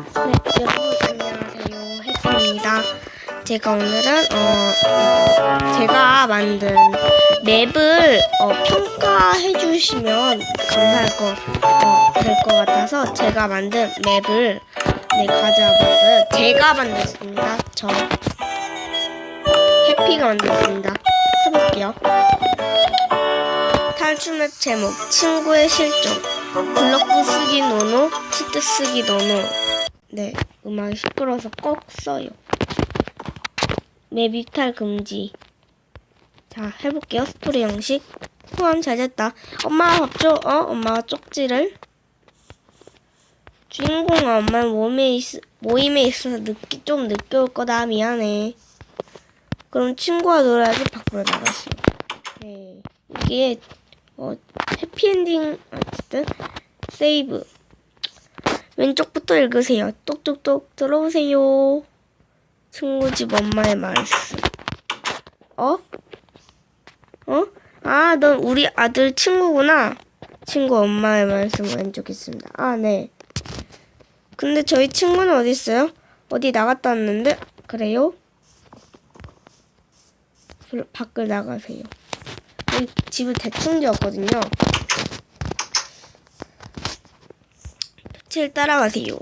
네, 여러분 안녕하세요. 혜진입니다. 제가 오늘은 어 제가 만든 맵을 어, 평가해 주시면 감사할 거될것 같아서 제가 만든 맵을 네 가져와 봤어요. 제가 만들었습니다. 저 해피가 만들었습니다. 해볼게요. 탈출 맵 제목 친구의 실종 블럭 쓰기 노노 치트 쓰기 노노 네 음악이 시끄러워서 꼭 써요. 맵 이탈 금지. 자 해볼게요. 스토리 형식. 후원 잘 됐다. 엄마가 밥줘 어 엄마가 쪽지를. 주인공아 엄마 모임에, 있, 모임에 있어서 늦게 좀 늦게 올 거다. 미안해. 그럼 친구와 놀아야지 밖으로 나갔어 네 이게 어, 해피엔딩 어쨌든 세이브 왼쪽부터 읽으세요. 똑똑똑 들어오세요. 친구 집 엄마의 말씀. 어? 어? 아, 넌 우리 아들 친구구나. 친구 엄마의 말씀 왼쪽 있습니다. 아, 네. 근데 저희 친구는 어디 있어요? 어디 나갔다 왔는데? 그래요? 불- 밖을 나가세요. 집을 대충 지었거든요. 토치를 따라가세요.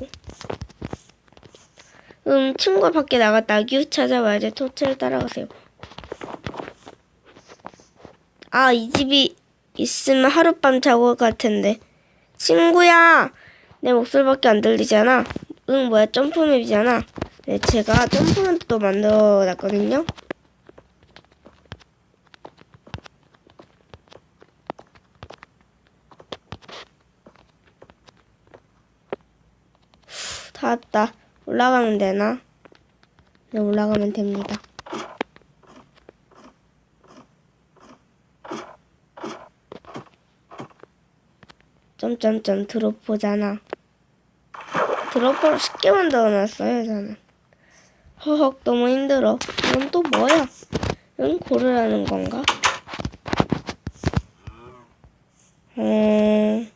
음, 친구가 밖에 나갔다 아기 찾아와야지 토치를 따라가세요. 아, 이 집이 있으면 하룻밤 자고 갈 텐데. 친구야! 내 목소리밖에 안 들리잖아. 응, 뭐야, 점프맵이잖아. 네, 제가 점프맵도 만들어 놨거든요. 다 왔다. 올라가면 되나? 네, 올라가면 됩니다. 점점점 드롭보잖아. 드롭을 쉽게 만들어놨어요, 저는. 허헉, 너무 힘들어. 이건 또 뭐야? 응, 고르라는 건가? 음...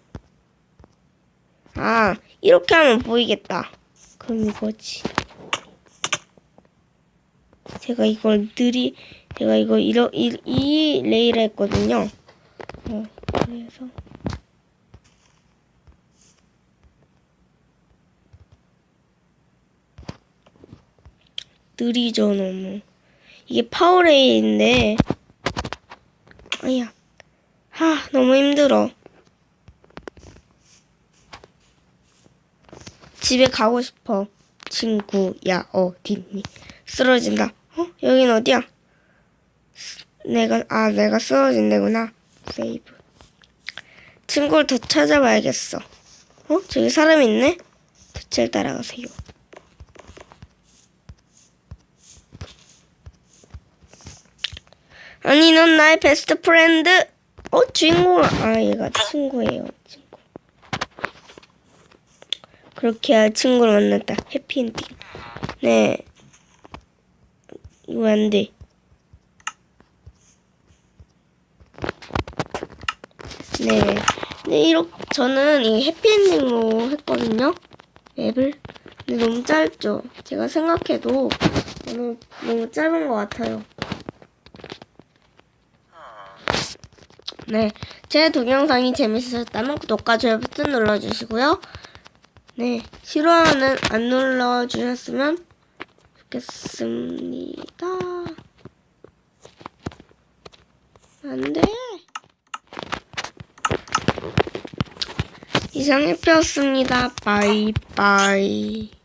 아, 이렇게 하면 보이겠다. 그럼 이거지. 제가 이걸 느리, 제가 이거 이러, 이, 이 레일 했거든요. 어, 그래서. 느리죠, 너무. 이게 파워레일인데. 아야. 하, 너무 힘들어. 집에 가고 싶어. 친구야, 어딨니? 쓰러진다. 어? 여긴 어디야? 쓰- 내가, 아, 내가 쓰러진 데구나. 세이브. 친구를 더 찾아봐야겠어. 어? 저기 사람 있네? 도치를 따라가세요. 아니, 넌 나의 베스트 프렌드. 어, 주인공. 아, 얘가 친구예요. 친구. 그렇게 친구를 만났다. 해피엔딩. 네. 이거 안 돼. 네. 네, 이렇게, 저는 이 해피엔딩으로 했거든요. 맵을. 근데 너무 짧죠? 제가 생각해도 너무, 너무 짧은 것 같아요. 네. 제 동영상이 재밌으셨다면 구독과 좋아요 버튼 눌러주시고요. 네. 싫어요는 안 눌러주셨으면 좋겠습니다. 안 돼. 이상 해피였습니다. 바이바이.